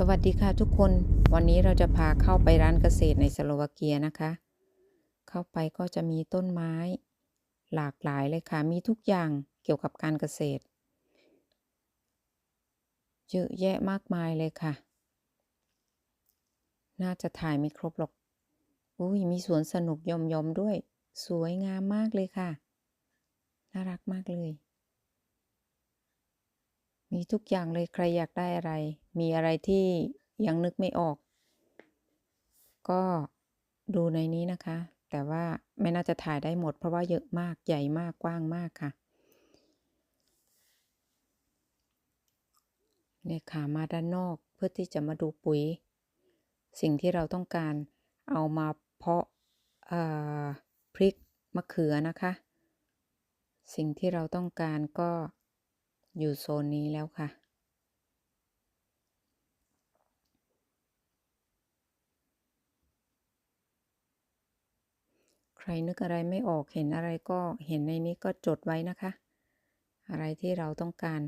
สวัสดีค่ะทุกคนวันนี้เราจะพาเข้าไปร้านเกษตรในสโลวาเกียนะคะ เข้าไปก็จะมีต้นไม้ หลากหลายเลยค่ะ มีทุกอย่างเกี่ยวกับการเกษตรเยอะแยะมากมายเลยค่ะ น่าจะถ่ายไม่ครบหรอกอุ้ยมีสวนสนุกยอมยอมๆด้วย สวยงามมากเลยค่ะ น่ารักมากเลย มีทุกอย่างเลยใครอยากได้อะไร มีอะไรที่ยังนึกไม่ออก ก็ดูในนี้นะคะ แต่ว่าไม่น่าจะถ่ายได้หมด เพราะว่าเยอะมากใหญ่มากกว้างมากค่ะเนี่ยค่ะมาด้านนอกเพื่อที่จะมาดูปุ๋ย สิ่งที่เราต้องการเอามาเพาะพริกมะเขือนะคะ สิ่งที่เราต้องการก็ อยู่โซนนี้แล้วค่ะ ใครนึกอะไรไม่ออกเห็นอะไรก็เห็นในนี้ก็จดไว้นะคะ อะไรที่เราต้องการ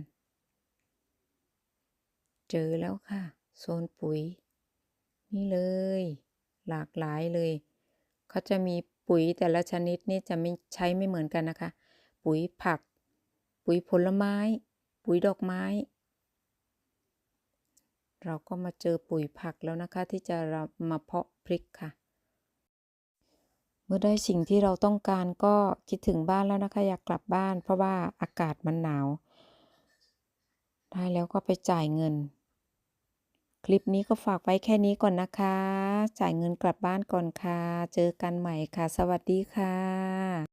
เจอแล้วค่ะ โซนปุ๋ย นี่เลย หลากหลายเลยเขาจะมีปุ๋ยแต่ละชนิดนี่จะไม่ใช้ไม่เหมือนกันนะคะ ปุ๋ยผัก ปุ๋ยผลไม้ ปุ๋ยดอกไม้ เราก็มาเจอปุ๋ยผักแล้วนะคะที่จะมาเพาะพริกค่ะ เมื่อได้สิ่งที่เราต้องการก็คิดถึงบ้านแล้วนะคะอยากกลับบ้าน เพราะว่าอากาศมันหนาว ได้แล้วก็ไปจ่ายเงิน คลิปนี้ก็ฝากไว้แค่นี้ก่อนนะคะ จ่ายเงินกลับบ้านก่อนค่ะ เจอกันใหม่ค่ะ สวัสดีค่ะ